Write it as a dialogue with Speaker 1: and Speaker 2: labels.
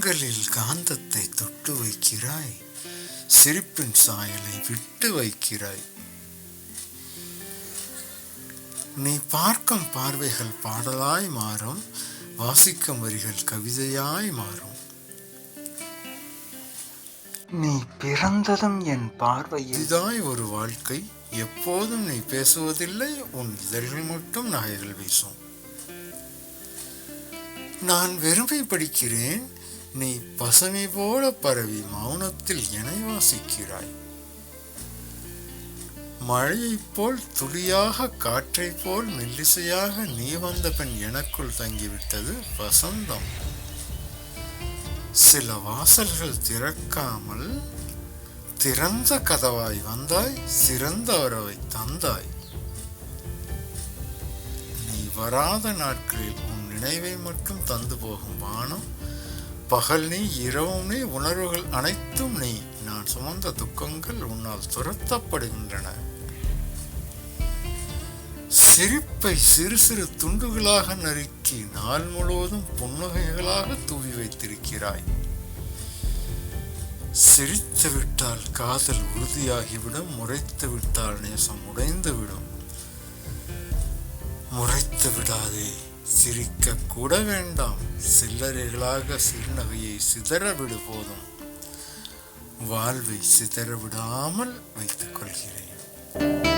Speaker 1: கண்களில் காந்தத்தை தொட்டு வைக்கிறாய். சிரிப்பின் சாயலை விட்டு வைக்கிறாய். நீ பார்க்கும் பார்வைகள் பாடலாய் மாறும் வாசிக்கும் வரிகள் கவிதையாய் மாறும். நீ பிறந்ததும் என் பார்வையில் இதாய் ஒரு வாழ்க்கை எப்போதும் நீ பேசுவதில்லை உன் இதழ்கள் மட்டும் நகைகள் வீசும். நான் விரும்பி படிக்கிறேன் நீ பசுமை போல பரவி மௌனத்தில் இணை வாசிக்கிறாய். மழையைப் போல் துளியாக காற்றைப் போல் மெல்லிசையாக நீ வந்த பின் எனக்குள் தங்கிவிட்டது வசந்தம். சில வாசல்கள் திறக்காமல் திறந்த கதவாய் வந்தாய் சிறந்த உறவை தந்தாய். நீ வராத நாட்களில் உன் நினைவை மட்டும் தந்து போகும் வானம் பகல் நீ இரவும் நீ உணர்வுகள் அனைத்தும் நீ. நான் சுமந்த துக்கங்கள் உன்னால் துரத்தப்படுகின்றன. சிரிப்பை சிறு சிறு துண்டுகளாக நறுக்கி நாள் முழுவதும் புன்னகைகளாக தூவி வைத்திருக்கிறாய். சிரித்து விட்டால் காதல் உறுதியாகிவிடும். முறைத்து விட்டால் நேசம் உடைந்துவிடும். முறைத்து விடாதே. சிரிக்க கூட வேண்டாம். சில்லறைகளாக சிறுநகையை சிதற விடு போதும். வாழ்வை சிதற விடாமல் வைத்துக் கொள்கிறேன்.